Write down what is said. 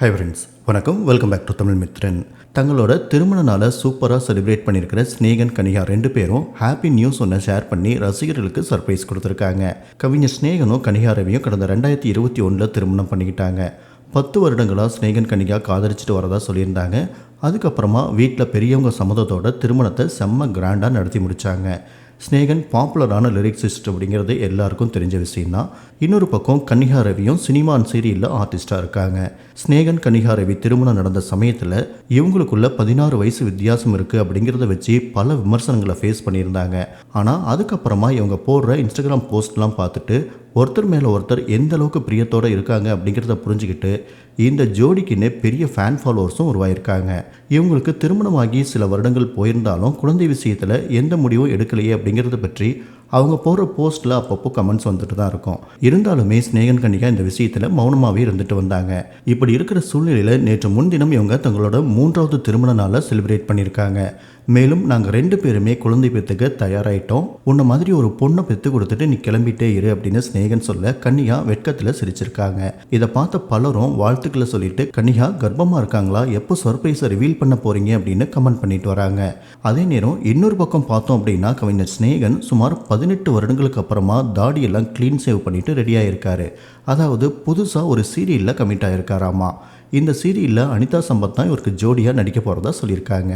High friends வணக்கம். Welcome back to Tamil Mithran தங்களோட திருமண நாளை சூப்பராக செலிப்ரேட் பண்ணியிருக்கிற ஸ்னேகன் கனிகா ரெண்டு பேரும் ஹாப்பி நியூஸ் ஒன்று ஷேர் பண்ணி ரசிகர்களுக்கு சர்ப்ரைஸ் கொடுத்துருக்காங்க. கவிஞர் ஸ்னேகனும் கனிகா ரவியும் கடந்த ரெண்டாயிரத்தி இருபத்தி ஒன்றில் திருமணம் பண்ணிக்கிட்டாங்க. பத்து வருடங்களாக ஸ்னேகன் கனிகா காதலிச்சிட்டு வரதா சொல்லியிருந்தாங்க. அதுக்கப்புறமா வீட்டில் பெரியவங்க சம்மதத்தோட திருமணத்தை செம்ம கிராண்டாக நடத்தி முடித்தாங்க ஸ்னேகன் பாப்புலரான லிரிக்ஸிஸ்ட் அப்படிங்கிறது எல்லாருக்கும் தெரிஞ்ச விஷயம்தான். இன்னொரு பக்கம் கன்னிகா ரவியும் சினிமா அண்ட் சீரியலில் ஆர்டிஸ்டாக இருக்காங்க. ஸ்னேகன் கன்னிகா ரவி திருமணம் நடந்த சமயத்தில் இவங்களுக்குள்ள பதினாறு வயசு வித்தியாசம் இருக்குது அப்படிங்கிறத வச்சு பல விமர்சனங்களை ஃபேஸ் பண்ணியிருந்தாங்க. ஆனால் அதுக்கப்புறமா இவங்க போடுற இன்ஸ்டாகிராம் போஸ்ட்லாம் பார்த்துட்டு ஒருத்தர் மேலே ஒருத்தர் எந்த அளவுக்கு பிரியத்தோடு இருக்காங்க அப்படிங்கிறத புரிஞ்சுக்கிட்டு இந்த ஜோடிக்குன்னே பெரிய ஃபேன் ஃபாலோவர்ஸும் உருவாயிருக்காங்க. இவங்களுக்கு திருமணமாகி சில வருடங்கள் போயிருந்தாலும் குழந்தை விஷயத்தில் எந்த முடிவும் எடுக்கலையே அப்படிங்கிறத பற்றி அவங்க போடுற போஸ்ட்டில் அப்பப்போ கமெண்ட்ஸ் வந்துட்டு தான் இருக்கும். இருந்தாலுமே ஸ்னேகன் கன்னிகா இந்த விஷயத்தில் மௌனமாகவே இருந்துட்டு வந்தாங்க. இப்படி இருக்கிற சூழ்நிலையில் நேற்று முன்தினம் இவங்க தங்களோட மூன்றாவது திருமண நாளை செலிப்ரேட் பண்ணியிருக்காங்க. மேலும் நாங்கள் ரெண்டு பேருமே குழந்தை பெற்றுக்க தயாராகிட்டோம் உன்னை மாதிரி ஒரு பொண்ணை பெற்று கொடுத்துட்டு நீ கிளம்பிட்டே இரு அப்படின்னு ஸ்னேகன் சொல்ல கன்னிகா வெட்கத்தில் சிரிச்சிருக்காங்க. இதை பார்த்த பலரும் வாழ்த்துக்களை சொல்லிட்டு கன்னிகா கர்ப்பமாக இருக்காங்களா? எப்போ சர்ப்ரைஸை ரிவீல் பண்ண போறீங்க? அப்படின்னு கமெண்ட் பண்ணிட்டு வராங்க. அதே நேரம் இன்னொரு பக்கம் பார்த்தோம் அப்படின்னா கவிஞர் ஸ்னேகன் சுமார் பதினெட்டு வருடங்களுக்கு அப்புறமா தாடியெல்லாம் க்ளீன் சேவ் பண்ணிட்டு ரெடியாக இருக்காரு அதாவது புதுசாக ஒரு சீரியலில் கமிட் ஆகிருக்காராமா இந்த சீரியலில் அனிதா சம்பத் தான் இவருக்கு ஜோடியாக நடிக்க போகிறதா சொல்லியிருக்காங்க.